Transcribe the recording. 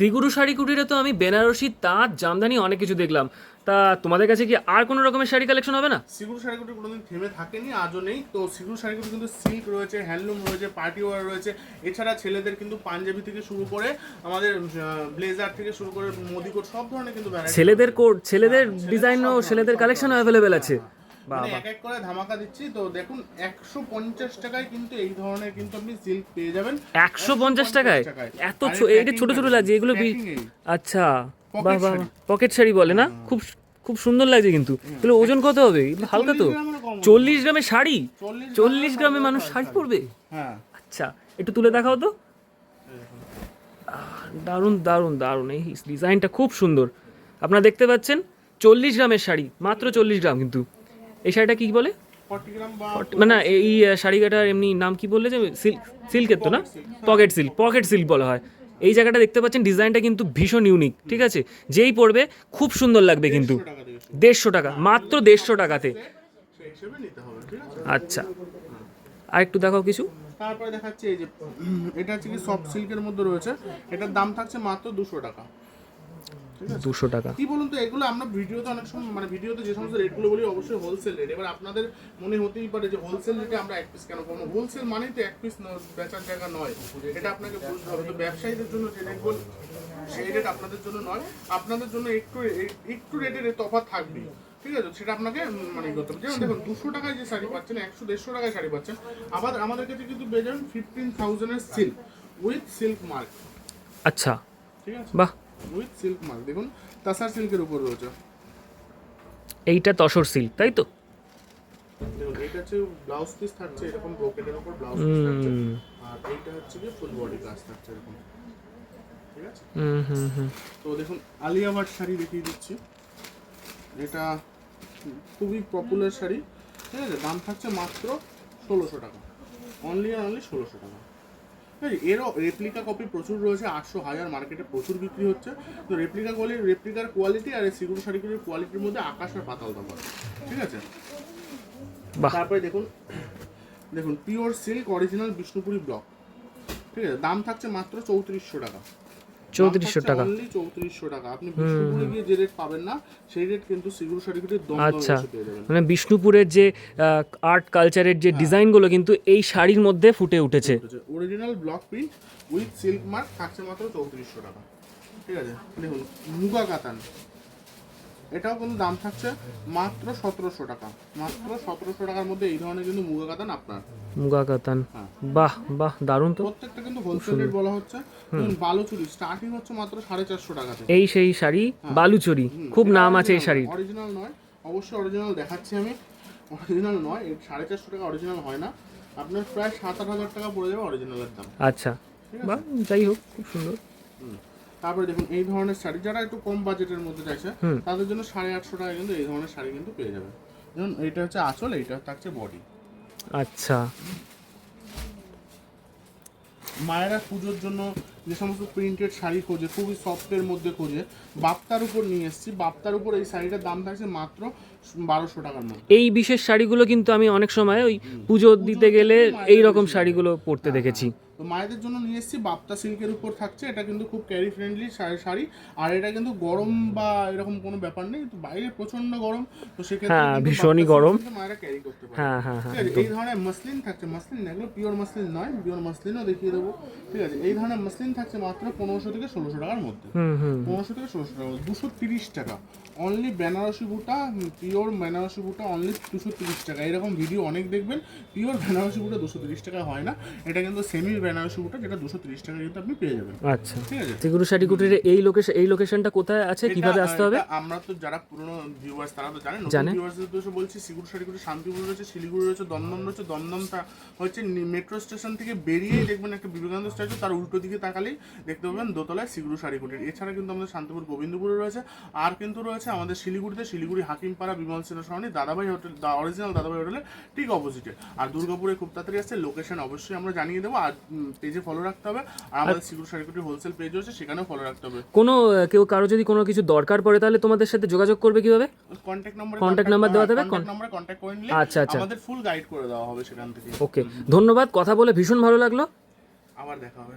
সিগুরু শাড়ি কুটিরে তো আমি বেনারসি তাঁত জামদানি অনেক কিছু দেখলাম। তা তোমাদের কাছে কি আর কোনো রকমের শাড়ি কালেকশন হবে না? সিগুর শাড়িগুটি কোনোদিন থেমে থাকেনি আজও নেই। তো সিগুর শাড়িগুলো কিন্তু সিল্ক রয়েছে হ্যান্ডলুম রয়েছে পার্টি ওয়ার রয়েছে। এছাড়া ছেলেদের কিন্তু পাঞ্জাবি থেকে শুরু করে আমাদের ব্লেজার থেকে শুরু করে মোদিকোট সব ধরনের কিন্তু ছেলেদের কোট ছেলেদের হ্যাঁ, ছেলেদের ডিজাইনও ছেলেদের সব কালেকশন অ্যাভেলেবেল আছে। মানে এক এক করে ধামাকা দিচ্ছি। তো দেখুন একশো পঞ্চাশ টাকায় কিন্তু এই ধরনের কিন্তু আপনি সিল্ক পেয়ে যাবেন। একশো পঞ্চাশ টাকায়? এত এর এইটা ছোট ছোট লাগছে এগুলো। আচ্ছা। বাহ বাহ পকেট শাড়ি। বলে না? খুব খুব সুন্দর লাগছে কিন্তু। এগুলো ওজন কত হবে? এগুলো হালকা তো। 40 গ্রামেরও কম হবে। চল্লিশ গ্রামের শাড়ি? চল্লিশ গ্রামে মানুষ শাড়ি পরবে? হ্যাঁ। আচ্ছা একটু তুলে দেখাও তো। দারুণ দারুণ দারুণ। এই ডিজাইনটা খুব সুন্দর। আপনারা দেখতে পাচ্ছেন চল্লিশ গ্রামের শাড়ি মাত্র চল্লিশ গ্রাম কিন্তু। এই শাড়িটা কি বলে? 40 গ্রাম বা মানে এই শাড়িটার এমনি নাম কি বললে যে সিল্ক সিল্কের তো না? পকেট সিল্ক পকেট সিল্ক বলা হয়। এই জায়গাটা দেখতে পাচ্ছেন ডিজাইনটা কিন্তু ভীষণ ইউনিক ঠিক আছে? যেই পরবে খুব সুন্দর লাগবে কিন্তু। 100 টাকা দিয়ে শুরু। দেড়শো টাকা মাত্র দেড়শো টাকাতে। আচ্ছা। আর একটু দেখাও কিছু। তারপরে দেখাচ্ছে এই যে এটা হচ্ছে কি সফট সিল্কের মধ্যে রয়েছে। এটার দাম থাকছে মাত্র দুশো টাকা। দুশো টাকা। কি বলুন তো এগুলো আমরা ভিডিওতে অনেক সময় মানে ভিডিওতে যে সমস্ত রেটগুলো বলি অবশ্যই হোলসেল রেট এবার আপনাদের মনে হতেই পারে যে হোলসেল রেটে আমরা এক পিস কেন পাবো হোলসেল মানেই তো এক পিস বেচার জায়গা নয়। এটা আপনাকে বুঝতে হবে। তো ব্যবসায়ীদের জন্য যে রেট বল সেই রেট আপনাদের জন্য নয়। আপনাদের জন্য একটু একটু রেটের তফাৎ থাকবে ঠিক আছে? সেটা আপনাকে মানে করতে হবে। যেমন দেখুন দুশো টাকায় যে শাড়ি পাচ্ছেন একশো দেড়শো টাকায় শাড়ি পাচ্ছেন আবার আমাদের কাছে কিন্তু পেয়ে যাবেন ফিফটিন থাউজেন্ডের সিল্ক উইথ সিল্ক মার্ক আচ্ছা। ঠিক আছে? বাহ। উইথ সিল্ক মার্ক দেখুন তাসার সিল্কের উপর রয়েছে। এইটা তসর সিল্ক তাই তো? দেখুন এটা হচ্ছে ব্লাউজ পিস থাকছে এরকম ব্রোকেটের উপর ব্লাউজ পিস থাকছে। আর এইটা হচ্ছে কি ফুল বডি কাজ থাকছে এরকম। ঠিক আছে? হুম হুম হুম। তো দেখুন আলিয়া ভাট শাড়ি দেখিয়ে দিচ্ছি। এটা খুবই পপুলার শাড়ি। ঠিক আছে? দাম থাকছে মাত্র ষোলোশো টাকা। অনলি আর অনলি ষোলোশো টাকা। এরও রেপ্লিকা কপি প্রচুর রয়েছে আটশো হাজার মার্কেটে প্রচুর বিক্রি হচ্ছে। তো রেপ্লিকা কোয়ালিটি রেপ্লিকার কোয়ালিটি আর এই সিগুর শাড়িগুলির কোয়ালিটির মধ্যে আকাশ আর পাতাল তফাৎ ঠিক আছে? তারপরে দেখুন দেখুন pure silk original Bishnupuri block ঠিক আছে? দাম থাকছে মাত্র চৌত্রিশশো টাকা। চৌত্রিশশো টাকা। অনলি চৌত্রিশশো টাকা। আপনি বিষ্ণুপুরে গিয়ে যে রেট পাবেন না সেই রেট কিন্তু সিগুর দম আচ্ছা। মানে বিষ্ণুপুরের যে আর্ট কালচারের যে ডিজাইনগুলো কিন্তু এই শাড়ির মধ্যে ফুটে উঠেছে। Original block print with silk mark থাকছে মাত্র চৌত্রিশশো টাকা। ঠিক আছে? দেখুন মুগা কাতান। এটাও কিন্তু দাম থাকছে মাত্র সতেরোশো টাকা। মাত্র সতেরোশো টাকার মধ্যে এই ধরনের কিন্তু মুগা কাতান আপনার। মুগা কাতান। হ্যাঁ। বাহ বাহ দারুণ তো। প্রত্যেকটা কিন্তু হোলসেল রেট বলা হচ্ছে। বালুচুরি স্টার্টিং হচ্ছে মাত্র সাড়ে চারশো টাকাতে। এই সেই শাড়ি বালুচরি। খুব নাম আছে এই শাড়ির। অরিজিনাল নয়। অবশ্যই অরিজিনাল দেখাচ্ছি আমি। অরিজিনাল নয় সাড়ে চারশো টাকা অরিজিনাল হয় না। আপনার প্রায় সাত আট হাজার টাকা পড়ে যাবে অরিজিনালের দাম। আচ্ছা। বাহ যাই হোক খুব সুন্দর। হুম। তারপরে দেখুন এই ধরনের শাড়ি যারা একটু কম বাজেটের মধ্যে চাইছে তাদের জন্য সাড়ে আটশো টাকা কিন্তু এই ধরনের শাড়ি কিন্তু পেয়ে যাবে। যেমন এইটা হচ্ছে আঁচল এইটা থাকছে বডি। আচ্ছা। মায়েরা পুজোর জন্য যে সমস্ত প্রিন্টেড শাড়ি খোঁজে খুবই সফটের মধ্যে খোঁজে বাপ্তার উপর নিয়ে এসেছি। বাপ্তার উপর এই শাড়িটার দাম থাকছে মাত্র বারোশো টাকার মধ্যে। এই বিশেষ শাড়িগুলো কিন্তু আমি অনেক সময় ওই পুজো দিতে গেলে এই রকম শাড়িগুলো পরতে দেখেছি। তো মায়েদের জন্য নিয়ে এসেছি বাপ্তা সিল্কের উপর থাকছে এটা কিন্তু খুব ক্যারি ফ্রেন্ডলি শাড়ি। আর এটা কিন্তু গরম বা এরকম কোনো ব্যাপার নেই তো বাইরে প্রচণ্ড গরম তো সেক্ষেত্রে হ্যাঁ, ভীষণই গরম। মায়েরা ক্যারি করতে পারে। হ্যাঁ হ্যাঁ হ্যাঁ এই ধরনের মসলিন থাকছে মসলিন এগুলো পিওর মসলিন নয় পিওর মসলিনও দেখিয়ে দেবো। ঠিক আছে এই ধরনের মসলিন থাকছে মাত্র পনেরোশো থেকে ষোলোশো টাকার মধ্যে। পনেরোশো থেকে ষোলোশো টাকা দুশো তিরিশ টাকা। অনলি বেনারসি বুটা পিওর বেনারসি বুটা অনলি দুশো তিরিশ টাকা। এরকম ভিডিও অনেক দেখবেন পিওর বেনারসি বুটা দুশো তিরিশ টাকা হয় না। এটা কিন্তু সেমি বেনারসি বুটা যেটা দুশো তিরিশ টাকা কিন্তু আপনি পেয়ে যাবেন। আচ্ছা। ঠিক আছে? সিগুরু শাড়ি কুটিরে এই লোকেশন এই লোকেশনটা কোথায় আছে? কীভাবে আসতে হবে? আমরা তো যারা পুরনো ভিউয়ার্স তারা তো জানেন। জানে। ভিউয়ার্সদের উদ্দেশ্যে বলছি সিগুর শাড়িগুলো শান্তিপুর রয়েছে শিলিগুড়ি রয়েছে দমদম রয়েছে। দমদমটা হচ্ছে মেট্রো স্টেশন থেকে বেরিয়েই দেখবেন একটা বিবেকানন্দ স্ট্যাচু তার উল্টো দিকে তাকালেই দেখতে পাবেন দোতলায় সিগুরু শাড়ি কুটির এছাড়া কিন্তু আমাদের শান্তিপুর গোবিন্দপুরে রয়েছে। আর কিন্তু রয়েছে আমাদের শিলিগুড়িতে শিলিগুড়ি হাকিমপাড়া বিমল সেনের সরণি দাদাভাই হোটেল অরিজিনাল দাদাভাই হোটেলে ঠিক অপোজিটে আর দুর্গাপুরে খুব তাড়াতাড়ি আসছে লোকেশন অবশ্যই আমরা জানিয়ে দেবো। আর পেজে ফলো রাখতে হবে। আর আমাদের সিগুর সার্কিটের হোলসেল পেজ রয়েছে সেখানেও ফলো রাখতে হবে। কোনো কেউ কারও যদি কোনো কিছু দরকার পড়ে তাহলে তোমাদের সাথে যোগাযোগ করবে কীভাবে? কন্ট্যাক্ট নাম্বার কন্টাক্ট নাম্বার দেওয়া থাকবে? কন্ট্যাক্ট নাম্বারে কন্ট্যাক্ট করে নিলে আচ্ছা, আচ্ছা। আমাদের ফুল গাইড করে দেওয়া হবে সেখান থেকে। ওকে ধন্যবাদ। কথা বলে ভীষণ ভালো লাগল। আবার দেখা হবে।